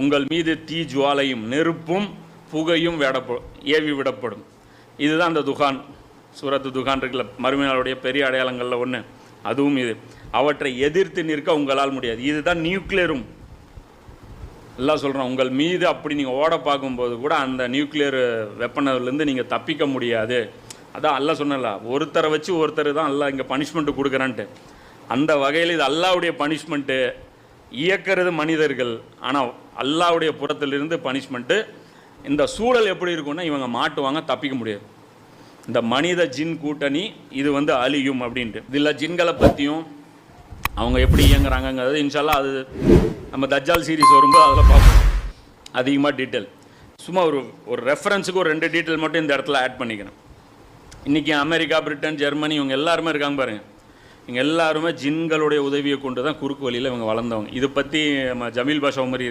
உங்கள் மீது தீ ஜுவாலையும் நெருப்பும் புகையும் விடப்படும் ஏவி விடப்படும். இதுதான் அந்த துகான் சூரத்து துகான் இருக்குல்ல மறுமையாளுடைய பெரிய அடையாளங்களில் ஒன்று அதுவும் இது. அவற்றை எதிர்த்து நிற்க உங்களால் முடியாது. இதுதான் நியூக்ளியரும் எல்லாம் சொல்கிறோம் உங்கள் மீது அப்படி நீங்கள் ஓட பார்க்கும்போது கூட அந்த நியூக்ளியர் வெப்பனர்லேருந்து நீங்கள் தப்பிக்க முடியாது. அதான் அல்ல சொன்னல ஒருத்தரை வச்சு ஒருத்தர் தான் அல்ல இங்கே பனிஷ்மெண்ட்டு கொடுக்குறான்ட்டு. அந்த வகையில் இது அல்லாவுடைய பனிஷ்மெண்ட்டு இயக்கிறது மனிதர்கள். ஆனால் அல்லாவுடைய புறத்திலிருந்து பனிஷ்மெண்ட்டு இந்த சூழல் எப்படி இருக்கும்னா இவங்க மாட்டுவாங்க தப்பிக்க முடியாது. இந்த மனித ஜின் கூட்டணி இது வந்து அழியும் அப்படின்ட்டு. இதில் ஜின்களை பற்றியும் அவங்க எப்படி இயங்குறாங்கங்கிறது இன்ஷால்லா அது நம்ம தஜால் சீரிஸ் வரும்போது அதில் பார்ப்போம். அதிகமாக டீட்டெயில் சும்மா ஒரு ஒரு ரெஃபரன்ஸுக்கு ஒரு ரெண்டு டீட்டெயில் மட்டும் இந்த இடத்துல ஆட் பண்ணிக்கிறேன். இன்றைக்கி அமெரிக்கா பிரிட்டன் ஜெர்மனி இவங்க எல்லாருமே இருக்காங்க பாருங்கள் இவங்க எல்லாருமே ஜின்களுடைய உதவியை கொண்டு தான் குறுக்கு வழியில் இவங்க வளர்ந்தவங்க. இதை பற்றி நம்ம ஜமீல் பாஷா மாதிரி